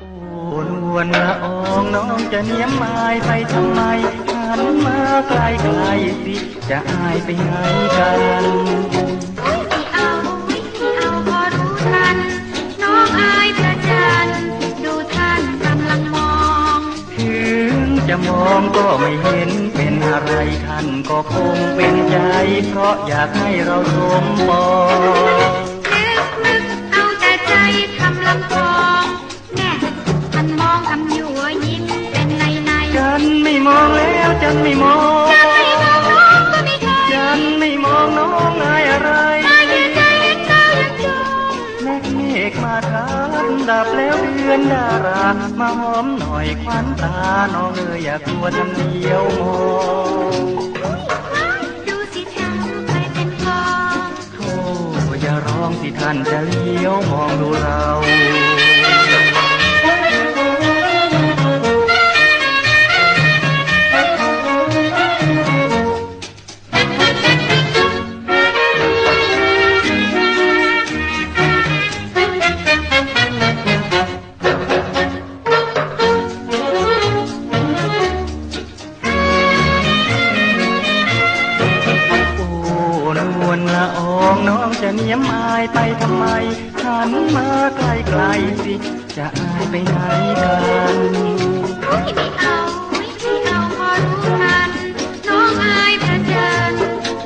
โอ้นวลละอองน้องจะเนียมไม้ไปทำไมหันมาไกลไกลๆสิ จะอายไปไหนกันไม่เอาไม่เอาพอรู้ทันน้องอายพระจันทร์ดูท่านกำลังมองถึงจะมองก็ไม่เห็นเป็นอะไรท่านก็คงเป็นใจ เพราะอยากให้เราสมปอง แล้วจันไม่มองจะไม่มองน้องก็ไม่เคยจันไม่มองน้องอายอะไรอายแค่ใจเห็นเธอยังจมแม่เมฆมาทานดับแล้วเดือนดารา มาหอมหน่อยควันตา น้องเอ๋ยอย่ากลัวทำเดียวมองดูสิทำไปเป็นกองโธ่อย่าร้องสิท่านจะเลี้ยวมองดูเรา เนียมอายไปทำไมหันมาใกล้ๆสิ จะอายไปไหนกันไม่เอาไม่เอาพอรู้ทัน น้องอายพระเจน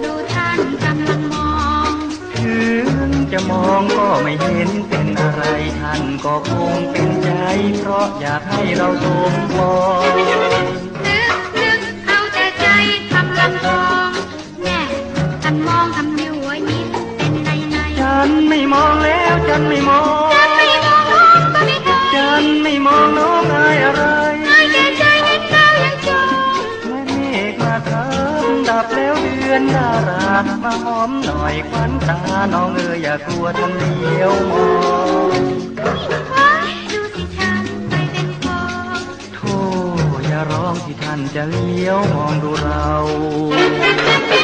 ดูท่านกำลังมองถึงจะมองก็ไม่เห็นเป็นอะไรท่านก็คงเป็นใจ เพราะอยากให้เราสมปองนึกนึกเอาแต่ใจทำลำพองแน่ท่านมองทำ ไม่มองแล้วจันไม่มองจะไม่มองน้องก็ไม่เคยจันไม่มองน้องอายอะไรอายแค่ใจเห็นเรายังจมแม่เมฆมาทำดับแล้วเดือนดารามาหอมหน่อยควันตาน้องเอ๋ยอย่ากลัวทันเดียวมองว้ายดูสิทำไปเป็นกองโธ่อย่าร้องที่ท่านจะเลี้ยวมองดูเราเ